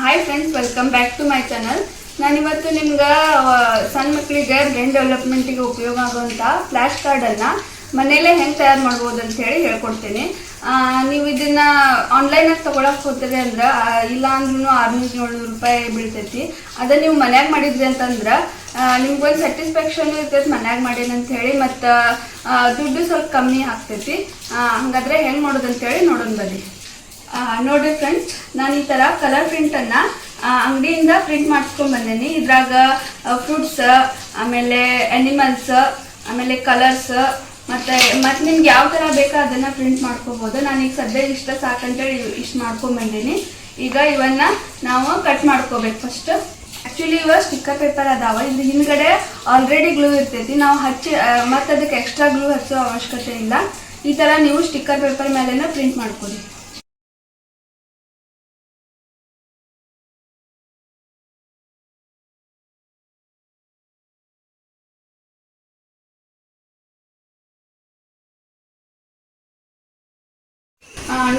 Hi friends welcome back to my channel ನಾನಿವತ್ತು ನಿಮ್ಗೆ ಸಣ್ಣ ಮಕ್ಕಳಿಗೆ ಬ್ರೈನ್ ಡೆವಲಪ್ಮೆಂಟಿಗೆ ಉಪಯೋಗ ಆಗುವಂಥ ಫ್ಲ್ಯಾಶ್ ಕಾರ್ಡನ್ನು ಮನೆಯಲ್ಲೇ ಹೆಂಗೆ ತಯಾರು ಮಾಡ್ಬೋದು ಅಂತ ಹೇಳಿ ಹೇಳ್ಕೊಡ್ತೀನಿ. ನೀವು ಇದನ್ನು ಆನ್ಲೈನಾಗ ತೊಗೊಳಕ್ಕೆ ಹೋಗ್ತೀರಿ ಅಂದ್ರೆ ಇಲ್ಲ ಅಂದ್ರೂ ಆರ್ನೂರು ಏಳ್ನೂರು ರೂಪಾಯಿ ಬೀಳ್ತೈತಿ. ಅದೇ ನೀವು ಮನ್ಯಾಗ ಮಾಡಿದ್ರಿ ಅಂತಂದ್ರೆ ನಿಮ್ಗೊಂದು ಸ್ಯಾಟಿಸ್ಫ್ಯಾಕ್ಷನ್ ಇರ್ತೈತಿ ಮನ್ಯಾಗ ಮಾಡೀನಿ ಅಂತ ಹೇಳಿ, ಮತ್ತು ದುಡ್ಡು ಸ್ವಲ್ಪ ಕಮ್ಮಿ ಆಗ್ತೈತಿ. ಹಂಗಾದ್ರೆ ಹೆಂಗೆ ಮಾಡೋದು ಅಂತ ಹೇಳಿ ನೋಡೋಣ ಬನ್ನಿ. ಆ, ನೋಡ್ರಿ ಫ್ರೆಂಡ್ಸ್ ನಾನು ಈ ಥರ ಕಲರ್ ಪ್ರಿಂಟನ್ನು ಅಂಗಡಿಯಿಂದ ಪ್ರಿಂಟ್ ಮಾಡಿಸ್ಕೊಂಡು ಬಂದೇನಿ. ಇದ್ರಾಗ ಫ್ರೂಟ್ಸ್ ಆಮೇಲೆ ಅನಿಮಲ್ಸ್ ಆಮೇಲೆ ಕಲರ್ಸ್ ಮತ್ತೆ ಮತ್ತೆ ನಿಮ್ಗೆ ಯಾವ ಥರ ಬೇಕೋ ಅದನ್ನು ಪ್ರಿಂಟ್ ಮಾಡ್ಕೋಬೋದು. ನಾನು ಈಗ ಸದ್ಯ ಇಷ್ಟ ಸಾಕಂತೇಳಿ ಇಷ್ಟು ಮಾಡ್ಕೊಂಬಂದೀನಿ ಈಗ ಇವನ್ನ ನಾವು ಕಟ್ ಮಾಡ್ಕೋಬೇಕು ಫಸ್ಟ್ ಆ್ಯಕ್ಚುಲಿ ಇವ ಸ್ಟಿಕ್ಕರ್ ಪೇಪರ್ ಅದಾವ. ಇಲ್ಲಿ ಹಿಂದ್ಗಡೆ ಆಲ್ರೆಡಿ ಗ್ಲೂ ಇರ್ತೈತಿ. ನಾವು ಹಚ್ಚಿ ಮತ್ತೆ ಅದಕ್ಕೆ ಎಕ್ಸ್ಟ್ರಾ ಗ್ಲೂ ಹಚ್ಚೋ ಅವಶ್ಯಕತೆ ಇಲ್ಲ. ಈ ಥರ ನೀವು ಸ್ಟಿಕ್ಕರ್ ಪೇಪರ್ ಮೇಲೆನ ಪ್ರಿಂಟ್ ಮಾಡ್ಕೊಡಿ.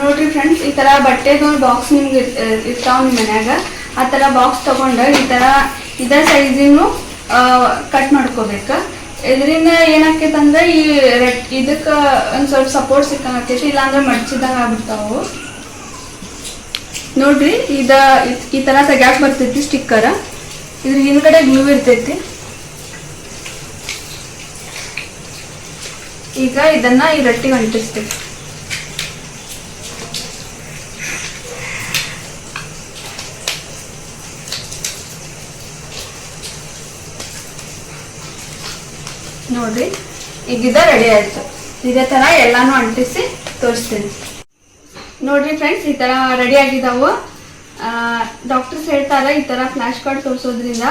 ನೋಡ್ರಿ ಫ್ರೆಂಡ್ಸ್ ಈ ತರ ಬಟ್ಟೆದು ಬಾಕ್ಸ್ ನಿಮ್ಗೆ ಇರ್ತಾವ ನಿಮ್ಮ ಮನ್ಯಾಗ. ಆ ತರ ಬಾಕ್ಸ್ ತಗೊಂಡು ಈ ತರ ಇದ ಸೈಜಿನೂ ಕಟ್ ಮಾಡ್ಕೋಬೇಕು. ಇದರಿಂದ ಏನಾಕೈತಂದ್ರೆ ಈ ರೆಡ್, ಇದಕ್ಕೆ ಒಂದು ಸ್ವಲ್ಪ ಸಪೋರ್ಟ್ ಸಿಕ್ಕಂಗಾಕೈತಿ ಇಲ್ಲಾಂದ್ರೆ ಮಡ್ಚಿದಂಗೆ ಆಗ್ಬಿಡ್ತಾವು ನೋಡ್ರಿ, ಇದ ಈ ತರ ತೆಗ್ಯಾಕ್ ಬರ್ತೈತಿ ಸ್ಟಿಕ್ಕರ್ ಇದ್ರ ಹಿಂದ್ಗಡೆ ಗ್ಲೂ ಇರ್ತೈತಿ. ಈಗ ಇದನ್ನ ಈ ರೊಟ್ಟಿಗೆ ಅಂಟಿಸ್ತೀವಿ. ನೋಡ್ರಿ ಈಗ ಇದ ರೆಡಿ ಆಯ್ತು. ಇದೇ ತರ ಎಲ್ಲಾನು ಅಂಟಿಸಿ ತೋರಿಸ್ತೀನಿ. ನೋಡ್ರಿ ಫ್ರೆಂಡ್ಸ್ ಈ ತರ ರೆಡಿ ಆಗಿದಾವು. ಡಾಕ್ಟರ್ಸ್ ಹೇಳ್ತಾರೆ, ಈ ತರ ಫ್ಲಾಶ್ ಕಾರ್ಡ್ ತೋರಿಸೋದ್ರಿಂದ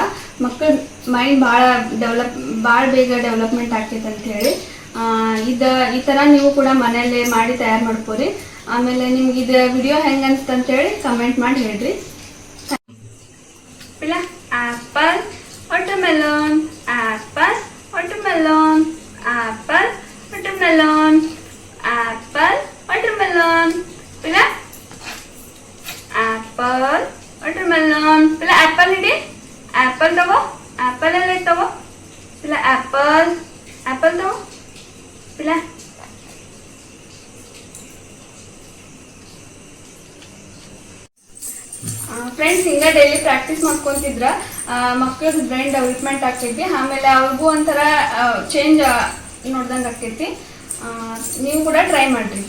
ಮಕ್ಕಳ ಮೈಂಡ್ ಭಾಳ ಡೆವಲಪ್ ಭಾಳ ಬೇಗ ಡೆವಲಪ್ಮೆಂಟ್ ಆಗ್ತೈತೆ ಅಂತ ಹೇಳಿ. ಇದ, ಈ ತರ ನೀವು ಕೂಡ ಮನೆಯಲ್ಲೇ ಮಾಡಿ ತಯಾರು ಮಾಡ್ಕೋರಿ. ಆಮೇಲೆ ನಿಮ್ಗೆ ಇದು ವಿಡಿಯೋ ಹೆಂಗ ಅಂತ ಹೇಳಿ ಕಮೆಂಟ್ ಮಾಡಿ ಹೇಳ್ರಿ. Apple watermelon apple watermelon friends ಹಿಂಗ ಡೈಲಿ ಪ್ರಾಕ್ಟೀಸ್ ಮಾಡ್ಕೊಂತಿದ್ರ ಮಕ್ಕಳದ್ದು ಬ್ರೈನ್ ಡೆವಲಪ್ಮೆಂಟ್ ಆಗ್ತೈತಿ? ಆಮೇಲೆ ಅವ್ರಿಗೂ ಒಂಥರ ಚೇಂಜ್ ನೋಡ್ದಂಗೆ ಆಗ್ತೈತಿ. ನೀವು ಕೂಡ ಟ್ರೈ ಮಾಡ್ರಿ.